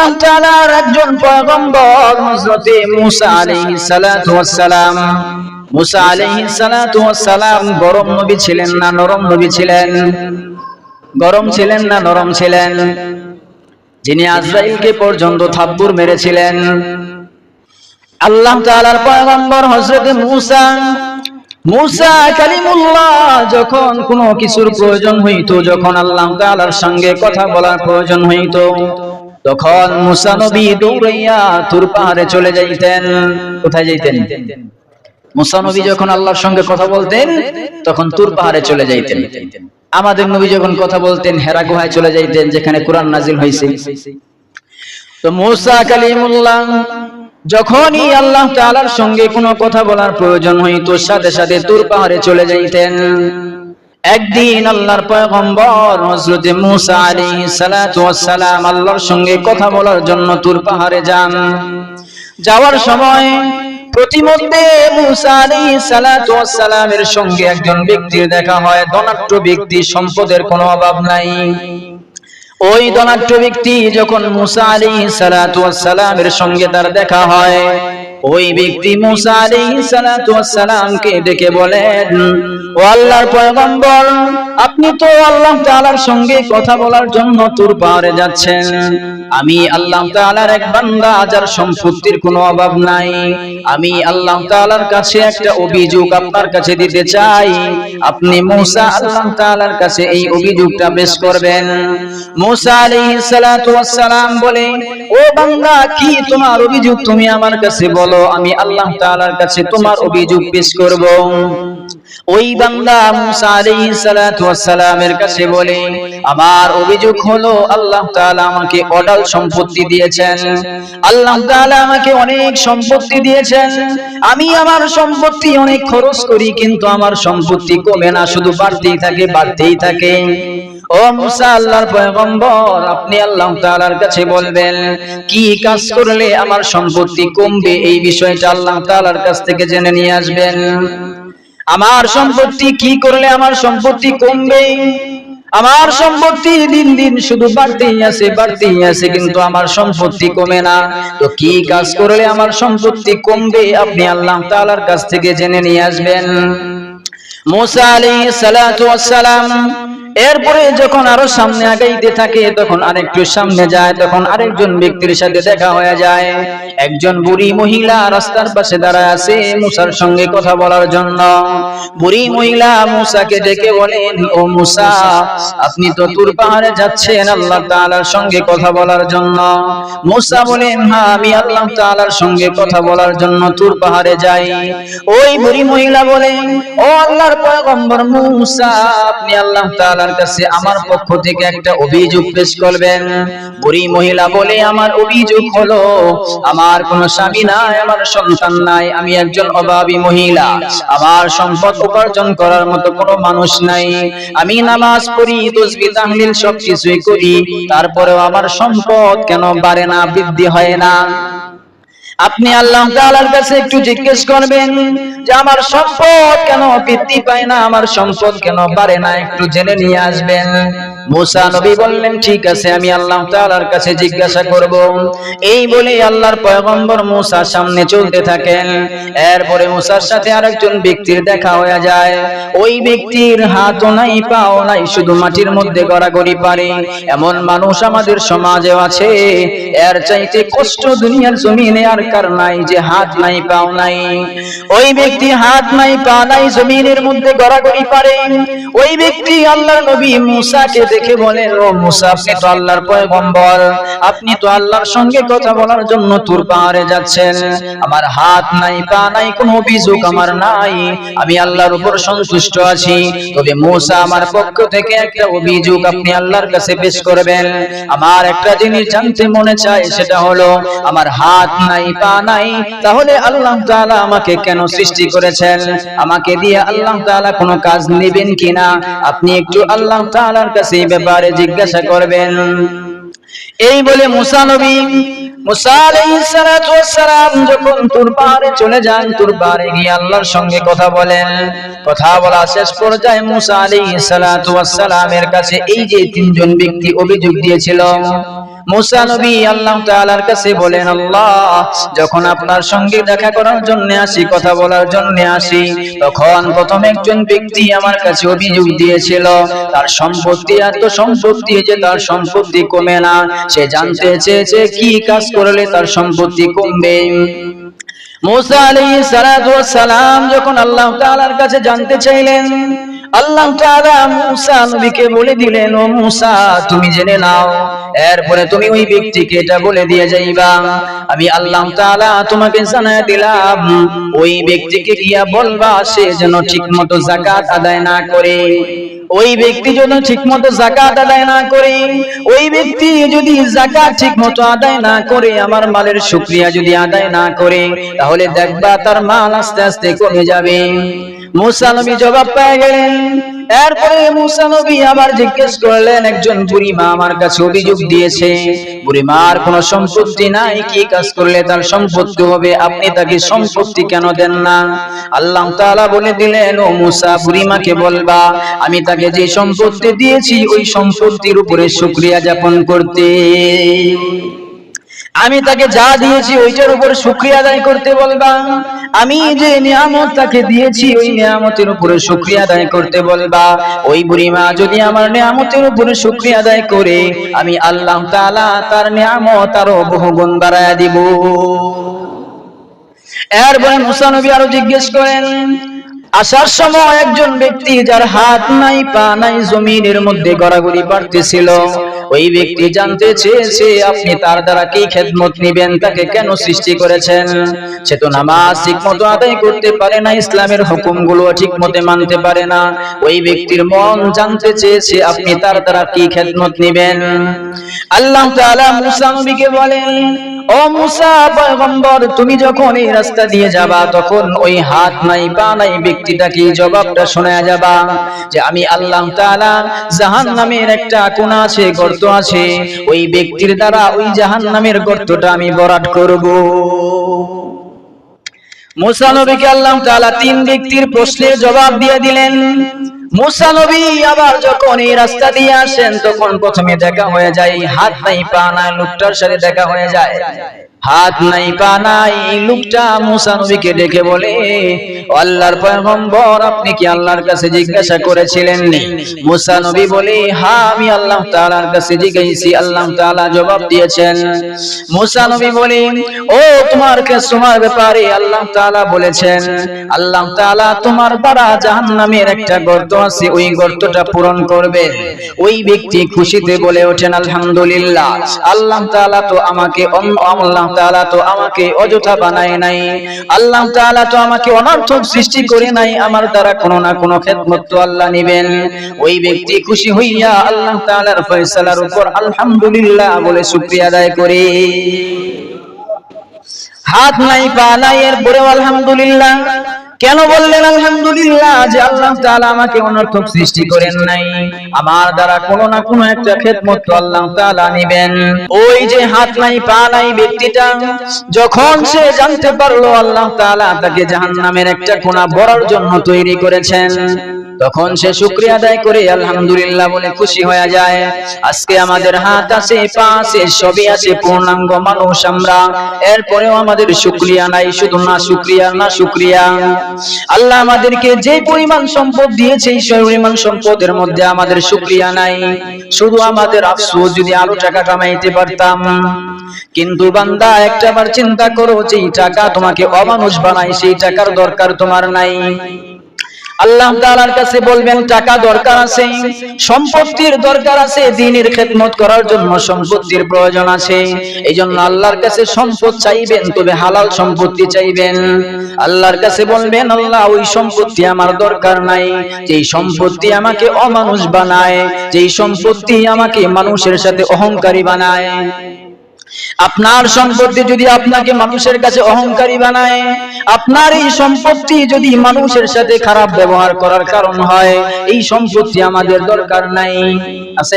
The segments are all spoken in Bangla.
আল্লাহ তাআলার একজন পয়গম্বর আলাইহিস সালাতু আলাইহিস সালাতু গরম নবী ছিলেন না নরম নবী ছিলেন? গরম ছিলেন না নরম ছিলেন? যিনি আজরাইলকে পর্যন্ত থাপ্পড় মেরেছিলেন। আল্লাহ তাআলার পয়গম্বর হযরত মূসা। মূসা কালিমুল্লাহ, যখন কোনো কিছুর প্রয়োজন হইতো, যখন আল্লাহ তাআলার সঙ্গে কথা বলার প্রয়োজন হইতো তখন মূসা নবী দৌড়াইয়া তুর পাহাড়ে চলে যাইতেন। কোথায় যাইতেন? মূসা নবী যখন আল্লাহর সঙ্গে কথা বলতেন, তখন তুর পাহাড়ে চলে যাইতেন। আমাদের নবী যখন কথা বলতেন, হেরা গুহায় চলে যাইতেন, যেখানে কোরআন নাজিল হয়েছে তো মূসা কালিমুল্লাহ, যখনই আল্লাহ তাআলার সঙ্গে কোনো কথা বলার প্রয়োজন হইতো, সাথে সাথে তুর পাহাড়ে চলে যাইতেন। একদিন আল্লাহর পয়গম্বর হযরত মূসা আলাইহিস সালাতু সালাম আল্লাহর সঙ্গে কথা বলার জন্য তুর পাহাড়ে যান। যাওয়ার সময় প্রতিমধ্যে মূসা আলাইহিস সালাতু সঙ্গে একজন ব্যক্তির দেখা হয়। ধনাঢ্য ব্যক্তি, সম্পদের কোনো অভাব নাই। ওই ধনাঢ্য ব্যক্তি যখন মুসা আলী সালামের সঙ্গে তার দেখা হয় ওই ব্যক্তি মুসা ডেকে বলেন, ও আল্লাহর পয়গম্বর, আপনি তো আল্লাহ তাআলার সঙ্গে কথা বলার জন্য তুর পাহাড়ে যাচ্ছেন। আমি আল্লাহ তাআলার এক বান্দা, যার সম্পত্তির কোনো অভাব নাই। আমি আল্লাহ তাআলার কাছে একটা অভিযোগ আপনার কাছে দিতে চাই। আপনি মুসা আল্লাহ তাআলার কাছে এই অভিযোগটা পেশ করবেন। মুসা সালাম বলে, ও বান্দা, কি তোমার অভিযোগ তুমি আমার কাছে বলো? আমি আল্লাহ তাআলার কাছে তোমার অভিযোগ পেশ করব। ওই বান্দা মুসা কাছে বলে, আমার অভিযোগ হলো, আল্লাহ তাআলা আমাকে অডাল সম্পত্তি দিয়েছেন। আল্লাহ তাআলা আমাকে অনেক সম্পত্তি দিয়েছেন। আমি আমার সম্পত্তি অনেক খরচ করি, কিন্তু আমার সম্পত্তি কমে না, শুধু বাড়তেই থাকে বাড়তেই থাকে। ও মুসা আল্লাহর পয়গম্বর, আপনি আল্লাহ তাআলার কাছে বলবেন, কি কাজ করলে আমার সম্পত্তি কমবে? এই বিষয়টা আল্লাহ তাআলার কাছ থেকে জেনে নিয়ে আসবেন। আমার সম্পত্তি কি করলে আমার সম্পত্তি কমবে? আমার সম্পত্তি দিন দিন শুধু বাড়তেই আছে বাড়তেই আছে, কিন্তু আমার সম্পত্তি কমে না। তো কি কাজ করলে আমার সম্পত্তি কমবে? আপনি আল্লাহ তাআলার কাছ থেকে জেনে নিয়ে আসবেন। মুসা আলাইহিস সালাতু ওয়াস সালাম এরপরে যখন আরও সামনে আগাইতে থাকে, তখন আরেকটু সামনে যায়, তখন আরেকজন ব্যক্তির সাথে দেখা হয়ে যায়। একজন বুড়ি মহিলা রাস্তার পাশে দাঁড়ায় আছে মুসার সঙ্গে কথা বলার জন্য। বুড়ি মহিলা মুসাকে ডেকে বলেন, ও মুসা, আপনি তো তুর পাহাড়ে যাচ্ছেন আল্লাহ তাআলার সঙ্গে কথা বলার জন্য। মুসা বলেন হ্যাঁ আমি আল্লাহ তাআলার সঙ্গে কথা বলার জন্য তুর পাহাড়ে যাই। ওই বুড়ি মহিলা বলেন, ও আল্লাহর পয়গম্বর মুসা, আপনি আল্লাহ তাআলার কাছে আমার পক্ষ থেকে একটা অভিযোগ পেশ করবেন। বুড়ি মহিলা বলে, আমার অভিযোগ হলো, আমার কোনো স্বামী নাই, আমার সন্তান নাই, আমি একজন অভাবী মহিলা। আমার সম্পদ উপার্জন করার মতো কোনো মানুষ নাই। আমি নামাজ পড়ি, তসবিহ, তাহলিল সব কিছুই করি। তারপরেও আমার সম্পদ কেন বাড়ে না, বৃদ্ধি হয় না? আপনি আল্লাহ তাআলার কাছে একটু জিজ্ঞেস করবেন যে আমার সম্পদ কেন বৃদ্ধি পায় না? আমার সম্পদ কেন বাড়ে না? একটু জেনে নিয়ে আসবেন। মুসা নবী বললেন, ঠিক আছে, আমি আল্লাহ তাআলার কাছে জিজ্ঞাসা করব। এই বলে আল্লাহর পয়গম্বর মুসা সামনে চলতে থাকেন। এরপরে মুসার সাথে আরেকজন ব্যক্তির দেখা হয়ে যায়। ওই ব্যক্তির হাতও নাই, পাও নাই, শুধু মাটির মধ্যে গড়াগড়ি পারে। এমন মানুষ আমাদের সমাজে আছে। এর চাইতে কষ্ট দুনিয়ার জমিনে আর কার নাই যে হাত নাই, পাও নাই। ওই ব্যক্তি হাত নাই, পা নাই, জমিনের মধ্যে গড়াগড়ি পারে। ওই ব্যক্তি আল্লাহর নবী মুসাকে দেখে বলে ও মুসা, আপনি তো আল্লাহর পয়গম্বর। আপনি তো আল্লাহর সঙ্গে কথা বলার জন্য তুর পাহাড়ে যাচ্ছেন। আমার হাত নাই, পা নাই, কোনো অভিযোগ আমার নাই। আমি আল্লাহর উপর সন্তুষ্ট আছি। তবে মুসা আমার পক্ষ থেকে একটা অভিযোগ আপনি আল্লাহর কাছে পেশ করবেন। আমার একটা জিনিস জানতে মনে চায়, সেটা হলো, আমার হাত নাই, পা নাই, তাহলে আল্লাহ তাআলা আমাকে কেন সৃষ্টি করেছেন? আমাকে দিয়ে আল্লাহ তাআলা কোনো কাজ নেবেন কিনা? আপনি একটু আল্লাহ তাআলার কাছে এই ব্যাপারে জিজ্ঞাসা করবেন। এই বলে মুসা নবী কথা বলা শেষ মুসা সালাতু কাছে এই যে তিনজন ব্যক্তি অভিযোগ দিয়েছিল মুসা নবী আল্লাহ তাআলার কাছে বলেন, আল্লাহ, যখন আপনার সঙ্গে দেখা করার জন্য আসি, কথা বলার জন্য আসি, তখন প্রথম একজন ব্যক্তি আমার কাছে অভিযোগ দিয়েছিল, তার সম্পত্তি এত সম্পত্তি যে তার সম্পত্তি কমে না। সে জানতে চেয়েছে, কি কাজ করলে তার সম্পত্তি কমবে? মুসা আলাইহিস সালাম যখন আল্লাহ তাআলার কাছে জানতে চাইলেন আল্লাহ তাআলা মুসা নবীকে বলে দিলেন, ও মুসা, তুমি জেনে নাও, এরপরে তুমি ওই ব্যক্তিকে এটা বলে দিয়ে যাইবা। আমি আল্লাহ তাআলা তোমাকে জানায় দিলাম, ওই ব্যক্তিকে গিয়া বলবা, সে যেন ঠিকমতো যাকাত আদায় না করে। ওই ব্যক্তি যদি ঠিকমতো জাকাত আদায় না করে, ওই ব্যক্তি যদি জাকাত ঠিকমতো আদায় না করে, আমার মালের শুকরিয়া যদি আদায় না করে, তাহলে দেখবা তার মাল আস্তে আস্তে কমে যাবে। মুসা জবাব পেয়ে গেলেন। এরপরে মুসা আবার জিজ্ঞেস করলেন, একজন বুড়ি মা আমার কাছে অভিযোগ দিয়েছে বুড়ি মার কোনো সম্পত্তি নাই, কি কাজ করলে তার সম্পত্তি হবে? আপনি তাকে সম্পত্তি কেন দেন না? আল্লাহ বলে দিলেন, ও মুসা বুড়ি মাকে বলবা, আমি তাকে যে সম্পত্তি দিয়েছি, ওই সম্পত্তির উপরে শুকরিয়া যাপন করতে। আমি তাকে যা দিয়েছি ওইটার উপর শুক্রিয়া আদায় করতে বলবা। আমি যে নিয়ামত তাকে দিয়েছি, ওই নিয়ামতের উপরে শুক্রিয়া আদায় করতে বলবা। ওই বুড়িমা যদি আমার নিয়ামতের উপরে শুক্রিয়া আদায় করে, আমি আল্লাহ তাআলা তার নিয়ামত আরও বহুগুণ বাড়ায় দিব। এরপরে মুসা নবী আরও জিজ্ঞেস করেন, আসার সময় একজন ব্যক্তি যার হাত নাই, পা নাই, জমিনের মধ্যে গড়াগড়ি পারতেছিল ওই ব্যক্তি জানতে চেয়েছে, আপনি তার দ্বারা কি খেদমত নিবেন, তাকে কেন সৃষ্টি করেছেন? সে তো নামাজ ঠিক মতো আদায় করতে পারে না, ইসলামের হুকুমগুলো ঠিক মতো মানতে পারে না। ওই ব্যক্তির মন জানতে চেয়েছে, আপনি তার দ্বারা কি খেদমত নিবেন? আল্লাহ তাআলা মুসা নবীকে বলেন ও মুসা পয়গম্বর, তুমি যখন এই রাস্তা দিয়ে যাবা, তখন ওই হাত নাই, পা নাই ব্যক্তিটাকে জবাবটা শোনা যাবা? যে আমি আল্লাহ তাআলা জাহান্নামের একটা কোণা আছে, গর্ত আছে, ওই ব্যক্তির দ্বারা ওই জাহান্নামের গর্তটা আমি বরাট করব। মুসা নবীকে আল্লাহ তাআলা তিন ব্যক্তির প্রশ্নের জবাব দিয়ে দিলেন। আবার রাস্তা দিয়ে তখন প্রথমে দেখা হয়ে যায়, হাত নাই, পা নাই লোকটার সাথে দেখা হয়ে যায়। হাত নাই, পা নাই, লোকটা মুসা নবীকে ডেকে বলে আল্লাহর পয়গম্বর, আপনি কি আল্লাহর কাছে জিজ্ঞাসা করেছিলেন নি মুসা নবী বলে হ্যাঁ আমি আল্লাহ তাআলার কাছে জিজ্ঞাসি আল্লাহ তাআলা জবাব দিয়েছেন। মুসা নবী বলে, ও, তোমার কাছে তোমার ব্যাপারে আল্লাহ তাআলা বলেছেন, আল্লাহ তাআলা তোমার দ্বারা জাহান্নামের একটা গর্ত আছে, ওই গর্তটা পূরণ করবে ওই ব্যক্তি খুশিতে বলে ওঠেন, আলহামদুলিল্লাহ, আল্লাহ তাআলা তো আমাকে আল্লাহ তো আমাকে অযথা বানায় নাই। আল্লাহ তো আমাকে অনর্থক সৃষ্টি করে নাই। আমার দ্বারা কোনো না কোনো খেদমত তো আল্লাহ নেবেন। ওই ব্যক্তি খুশি হইয়া আল্লাহ ফয়সালার উপর আলহামদুলিল্লাহ বলে আদায় করে। হাত নাই, পা নাই, এরপরেও আলহামদুলিল্লাহ কেন বললেন আলহামদুলিল্লাহ যে আল্লাহ তাআলা আমাকে অনর্থক সৃষ্টি করেন নাই? আমার দ্বারা কোনো না কোনো একটা খেদমত আল্লাহ তাআলা নেবেন। ওই যে হাত নাই, পা নাই ব্যক্তিটা, যখন সে জানতে পারল আল্লাহ তাআলা তাকে জাহান্নামের একটা কোণা বড়ার জন্য তৈরি করেছেন তখন সে শুক্রিয়া আদায় করে আলহামদুলিল্লাহ বলে খুশি হয়ে যায়। আজকে আমাদের হাত আছে পা আছে সবই আছে পূর্ণাঙ্গ মানুষ আমরা। এরপরেও আমাদের শুক্রিয়া নাই শুধু না শুক্রিয়া না শুক্রিয়া আল্লাহ আমাদেরকে যে পরিমাণ সম্পদ দিয়েছে এই পরিমাণ সম্পদের মধ্যে আমাদের শুক্রিয়া নাই। শুধু আমাদের আফসোস যদি আরও টাকা কামাইতে পারতাম। কিন্তু বান্দা একটাবার চিন্তা করো যে এই টাকা তোমাকে অমানুষ বানায় সেই টাকার দরকার তোমার নাই। আল্লাহ তাআলার কাছে বলবেন, টাকা দরকার আছে, সম্পত্তির দরকার আছে দ্বীনের খেদমত করার জন্য সম্পত্তির প্রয়োজন আছে। এই জন্য আল্লাহর কাছে সম্পদ চাইবেন, তবে হালাল সম্পত্তি চাইবেন। আল্লাহর কাছে বলবেন, আল্লাহ, ওই সম্পত্তি আমার দরকার নাই। যেই সম্পত্তি আমাকে অমানুষ বানায়, যেই সম্পত্তি আমাকে মানুষের সাথে অহংকারী বানায়। আপনার সম্পত্তি যদি আপনাকে মানুষের কাছে অহংকারী বানায়, আপনার এই সম্পত্তি যদি মানুষের সাথে খারাপ ব্যবহার করার কারণ হয়, এই সম্পত্তি আমাদের দরকার নাই। আছে?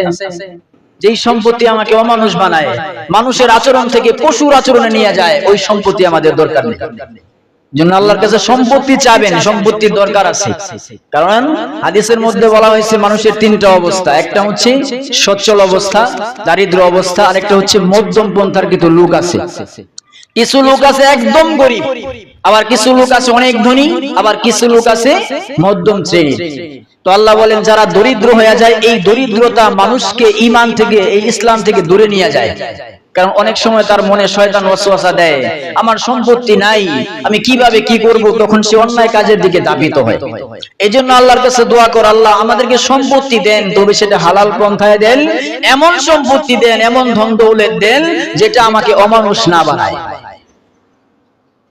যেই সম্পত্তি আমাকে অমানুষ বানায়, মানুষের আচরণ থেকে পশুর আচরণে নিয়ে যায়, ওই সম্পত্তি আমাদের দরকার নেই। দারিদ্র অবস্থা হচ্ছে মধ্যম পন্থার কিন্তু লোক আছে। কিছু লোক আছে একদম গরিব, আবার কিছু লোক আছে অনেক ধনী, আবার কিছু লোক আছে মধ্যম শ্রেণির। তো আল্লাহ বলেন, যারা দরিদ্র হয়ে যায়, এই দরিদ্রতা মানুষকে ইমান থেকে, এই ইসলাম থেকে দূরে নিয়ে যায়। কারণ অনেক সময় তার মনে শয়তান ওয়াসওয়াসা দেয়, আমার সম্পত্তি নাই, আমি কীভাবে কি করব? তখন সে অন্যায় কাজের দিকে দাবিত হয়। এই জন্য আল্লাহর কাছে দোয়া কর, আল্লাহ, আমাদেরকে সম্পত্তি দেন, তবে সেটা হালাল পন্থায় দেন, এমন সম্পত্তি দেন, এমন ধন দৌলত দেন, যেটা আমাকে অমানুষ না বানায়।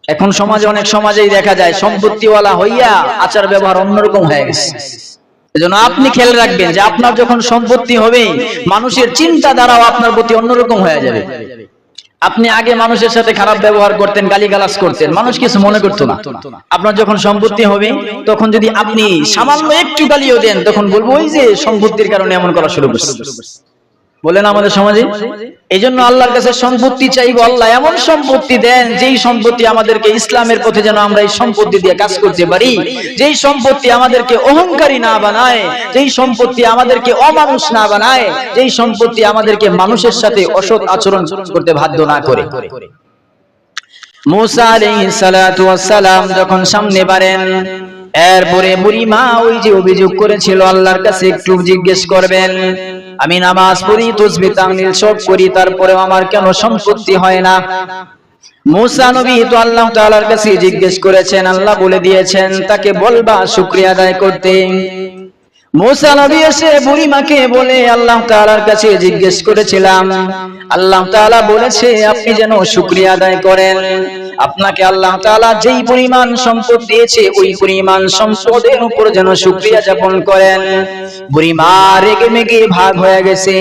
এখন সমাজে অনেক সমাজেই দেখা যায়, সম্পত্তিওয়ালা হইয়া আচার ব্যবহার অন্যরকম হয়ে গেছে। এজন্য আপনি খেয়াল রাখবেন যে আপনার যখন সম্পত্তি হবে মানুষের চিন্তা দ্বারাও আপনার প্রতি অন্যরকম হয়ে যাবে। আপনি আগে মানুষের সাথে খারাপ ব্যবহার করতেন, গালিগালাজ করতেন, মানুষ কিছু মনে করতো না। আপনার যখন সম্পত্তি হবে, তখন যদি আপনি সামান্য একটু গালিও দেন, তখন বলব, ওই যে সম্পত্তির কারণে এমন করা শুরু করছে। বলেন আমাদের সমাজে এই জন্য আল্লাহর কাছে সম্পত্তি চাইব আল্লাহ, এমন সম্পত্তি দেন যেই সম্পত্তি আমাদেরকে ইসলামের পথে যেন আমরা এই সম্পত্তি দিয়ে কাজ করতে পারি। যেই সম্পত্তি আমাদেরকে অহংকারী না বানায়, যেই সম্পত্তি আমাদেরকে অমানুষ না বানায়, যেই সম্পত্তি আমাদেরকে মানুষের সাথে অসৎ আচরণ করতে বাধ্য না করে। মুসা আলাইহিস সালাতু ওয়াস সালাম যখন সামনে বাড়েন, এরপরে বুড়ি মা ওই যে অভিযোগ করেছিল, আল্লাহর কাছে একটু জিজ্ঞেস করবেন আমি নামাজ পড়ি, তসবি তাহলিল সব করি, তারপরেও আমার কেন সম্পত্তি হয় না? তো আল্লাহ তাআলার জিজ্ঞেস করেছেন, আল্লাহ বলে দিয়েছেন, তাকে বলবা শুকরিয়া আদায় করতে। বলে আল্লাহ তাআলার কাছে জিজ্ঞেস করেছিলাম, আল্লাহ বলেছে, আপনি যেন শুকরিয়া আদায় করেন। আপনাকে আল্লাহ তাআলা যেই পরিমাণ সম্পদ দিয়েছে, ওই পরিমাণ সম্পদের উপর যেন শুকরিয়া যাপন করেন। বুড়িমা রেগে মেগে ভাগ হয়ে গেছে।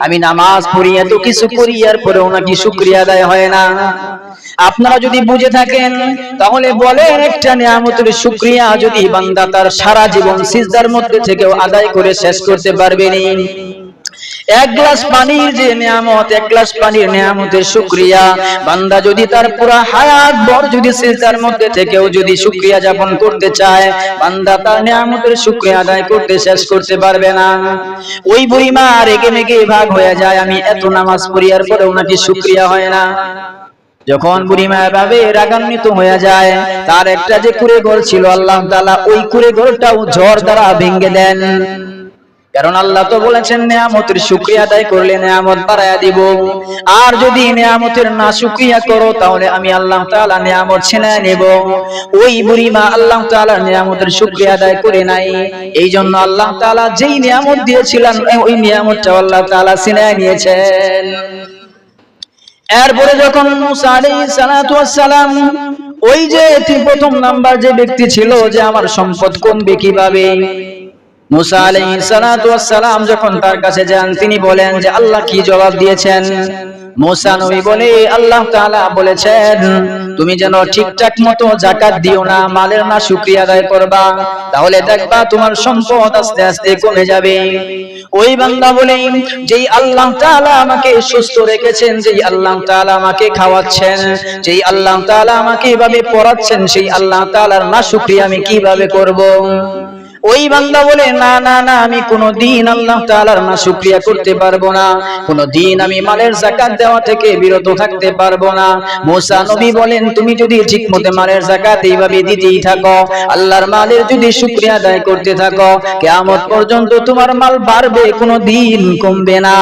আমি নামাজ পড়ি, এত কিছু করি পরেও নাকি শুকরিয়া আদায় হয় না। আপনারা যদি বুঝে থাকেন, তাহলে বলেন একটা নিয়ামতের শুকরিয়া যদি বান্দা তার সারা জীবন সিজদার মধ্যে থেকেও আদায় করে শেষ করতে পারবেনি এক গ্লাস পানির যে নিয়ামত, এক গ্লাস পানির নিয়ামতের শুকরিয়া। বান্দা যদি তার পুরো হায়াত ভর যদি সিজদার মধ্যে থেকেও যদি শুকরিয়া যাপন করতে চায়, বান্দা তার নিয়ামতের শুকরিয়া আদায় করতে শেষ করতে পারবে না। ওই বুড়িমা রেগে মেগে ভাগ হয়ে যায়, আমি এত নামাজ পড়ি আর পরেও নাকি শুকরিয়া হয় না। যখন বুড়িমা ভাবে রাগান্বিত হয়ে যায়, তার একটা যে কুড়ে ঘর ছিল, আল্লাহ তাআলা ওই কুড়ে ঘরটাও ঝড় দ্বারা ভেঙে দেন। কারণ আল্লাহ তো বলেছেন, নিয়ামতের শুকরিয়া আদায় করলে নিয়ামত বাড়ায়া দিব। আর যদি নিয়ামতের না শুকরিয়া করো, তাহলে আমি আল্লাহ তাআলা নিয়ামত ছিনায় নেব। ওই বুড়িমা আল্লাহ তাআলার নিয়ামতের শুকরিয়া আদায় করে নাই। এই জন্য আল্লাহ তাআলা যেই নিয়ামত দিয়েছিলেন ওই নিয়ামতটা আল্লাহ তাআলা ছিনায় নিয়েছেন। এরপরে যখন মুসা আলাইহিস সালাতু সালাম, ওই যে প্রথম নাম্বার যে ব্যক্তি ছিল যে আমার সম্পদ কোন কমবে কীভাবে মুসা আলাইহিস সালাম যখন তার কাছে যান, তিনি বলেন যে আল্লাহ কি জবাব দিয়েছেন? বলে, আল্লাহ বলেছেন, তুমি যেন ঠিকঠাক মতো যাকাত দিও না, মালের না শুকরিয়া আদায় করবা, তাহলে দেখবা তোমার সম্পদ আস্তে আস্তে কমে যাবে। ওই বান্দা বলে, যেই আল্লাহ তাআলা আমাকে সুস্থ রেখেছেন, যেই আল্লাহ তাআলা আমাকে খাওয়াচ্ছেন, যেই আল্লাহ তাআলা আমাকে এভাবে পড়াচ্ছেন, সেই আল্লাহ তাআলার না শুকরিয়া আমি কীভাবে করব? ওই বান্দা বলে, না না না, আমি কোনো দিন আল্লাহ তাআলার না শুকরিয়া করতে পারব না। কোনো দিন আমি মালের যাকাত দেওয়া থেকে বিরত থাকতে পারব না। মুসা নবী বলেন, তুমি যদি ঠিক ঠিকমতো মালের যাকাত এইভাবে দিতেই থাকো, আল্লাহর মালের যদি শুকরিয়া আদায় করতে থাকো, কিয়ামত পর্যন্ত তোমার মাল বাড়বে কোনো দিন কমবে না।